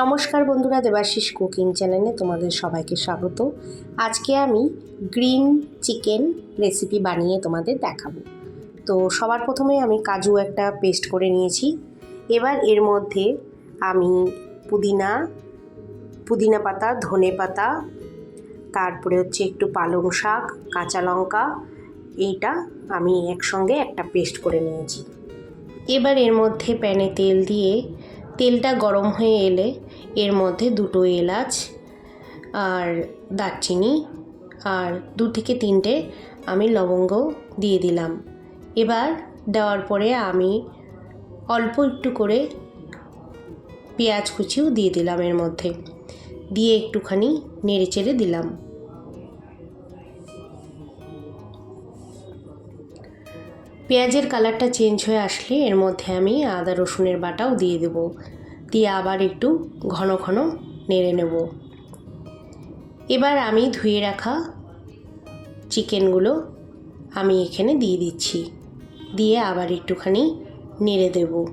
নমস্কার বন্ধুরা, দেবাশিস কুকিং চ্যানেলে তোমাদের সবাইকে স্বাগত। আজকে আমি গ্রিন চিকেন রেসিপি বানিয়ে তোমাদের দেখাবো। তো সবার প্রথমে আমি কাজু একটা পেস্ট করে নিয়েছি। এবার এর মধ্যে আমি পুদিনা পুদিনা পাতা, ধনে পাতা, তারপরে হচ্ছে একটু পালং শাক, কাঁচা লঙ্কা, এইটা আমি একসঙ্গে একটা পেস্ট করে নিয়েছি। এবার এর মধ্যে প্যানে তেল দিয়ে তেলটা গরম হয়ে এলে এর মধ্যে দুটো এলাচ আর দারচিনি আর দু থেকে তিনটে আমি লবঙ্গ দিয়ে দিলাম। এবার দেওয়ার পরে আমি অল্প একটু করে পেঁয়াজ কুচিও দিয়ে দিলাম এর মধ্যে। দিয়ে একটুখানি নেড়ে চেড়ে দিলাম। পেঁয়াজের কালারটা চেঞ্জ হয়ে আসলে এর মধ্যে আমি আদা, রসুনের বাটাও দিয়ে দেবো। দিয়ে আবার একটু ঘন ঘন নেড়ে নেব। এবার আমি ধুয়ে রাখা চিকেনগুলো আমি এখানে দিয়ে দিচ্ছি। দিয়ে আবার একটুখানি নেড়ে দেব।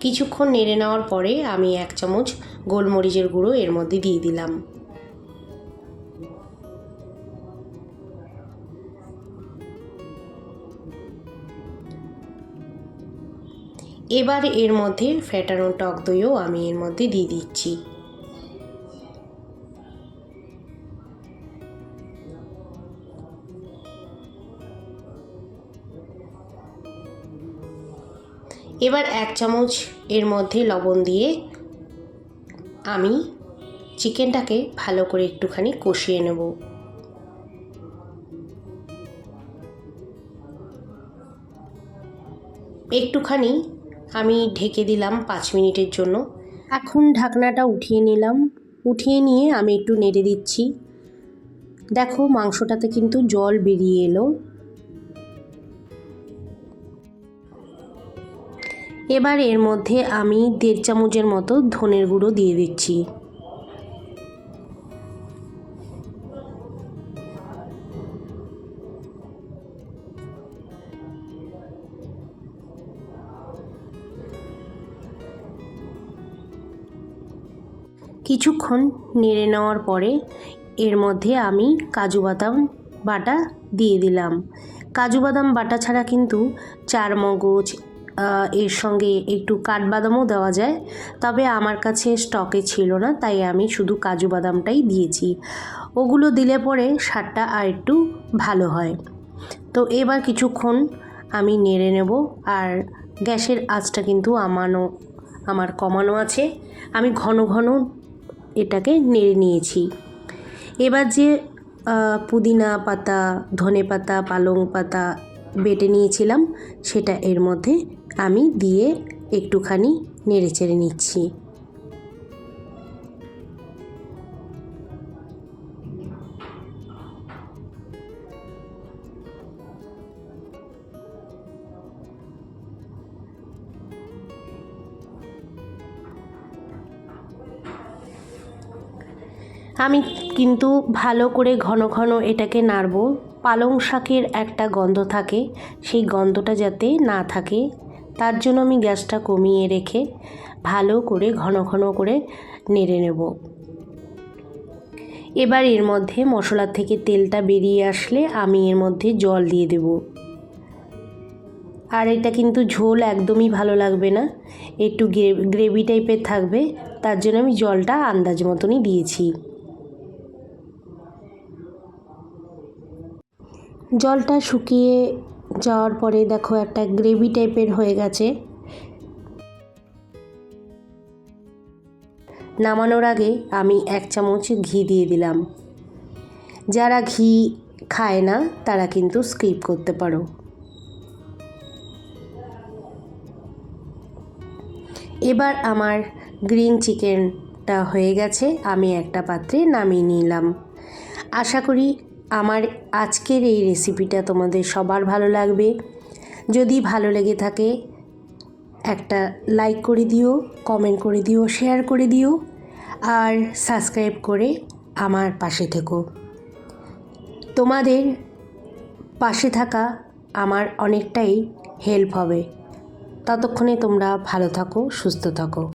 কিছুক্ষণ নেড়ে নেওয়ার পরে আমি এক চামচ গোলমরিচের গুঁড়ো এর মধ্যে দিয়ে দিলাম। এবার এর মধ্যে ফ্যাটানো টক দইও আমি এর মধ্যে দিয়ে দিচ্ছি। এবার এক চামচ এর মধ্যে লবণ দিয়ে আমি চিকেনটাকে ভালো করে একটুখানি কষিয়ে নেব। একটুখানি আমি ঢেকে দিলাম পাঁচ মিনিটের জন্য। এখন ঢাকনাটা উঠিয়ে নিলাম। উঠিয়ে নিয়ে আমি একটু নেড়ে দিচ্ছি। দেখো, মাংসটাতে কিন্তু জল বেরিয়ে এলো। এবার এর মধ্যে আমি দেড় চামচের মতো ধনের গুঁড়ো দিয়ে দিচ্ছি। কিছুক্ষণ নেড়ে নেওয়ার পরে এর মধ্যে আমি কাজু বাদাম বাটা দিয়ে দিলাম। কাজু বাদাম বাটা ছাড়া কিন্তু চার মগজ এর সঙ্গে একটু কাঠবাদামও দেওয়া যায়। তবে আমার কাছে স্টকে ছিল না, তাই আমি শুধু কাজু বাদামটাই দিয়েছি। ওগুলো দিলে পরে স্বাদটা আর একটু ভালো হয়। তো এবার কিছুক্ষণ আমি নেড়ে নেব আর গ্যাসের আঁচটা কিন্তু আমানো, আমার কমানো আছে। আমি ঘন ঘন এটাকে নেড়ে নিয়েছি। এবার যে পুদিনা পাতা, ধনে পাতা, পালং পাতা বেটে নিয়েছিলাম, সেটা এর মধ্যে আমি দিয়ে একটুখানি নেড়ে চেড়ে নিচ্ছি। আমি কিন্তু ভালো করে ঘন ঘন এটাকে নাড়ব। পালং শাকের একটা গন্ধ থাকে, সেই গন্ধটা যাতে না থাকে, তার জন্য আমি গ্যাসটা কমিয়ে রেখে ভালো করে ঘন ঘন করে নেড়ে নেব। এবার এর মধ্যে মশলার থেকে তেলটা বেরিয়ে আসলে আমি এর মধ্যে জল দিয়ে দেব। আর এটা কিন্তু ঝোল একদমই ভালো লাগবে না, একটু গ্রেভি টাইপের থাকবে, তার জন্য আমি জলটা আন্দাজ মতনই দিয়েছি। জলটা শুকিয়ে যাওয়ার পরে দেখো একটা গ্রেভি টাইপের হয়ে গেছে। নামানোর আগে আমি এক চামচ ঘি দিয়ে দিলাম। যারা ঘি খায় না, তারা কিন্তু স্কিপ করতে পারো। এবার আমার গ্রিন চিকেনটা হয়ে গেছে, আমি একটা পাত্রে নামিয়ে নিলাম। আশা করি আমার আজকের এই রেসিপিটা তোমাদের সবার ভালো লাগবে। যদি ভালো লেগে থাকে, একটা লাইক করে দিও কমেন্ট করে দিও শেয়ার করে দিও, আর সাবস্ক্রাইব করে আমার পাশে থেকো। তোমাদের পাশে থাকা আমার অনেকটাই হেল্প হবে। ততক্ষণে তোমরা ভালো থাকো, সুস্থ থাকো।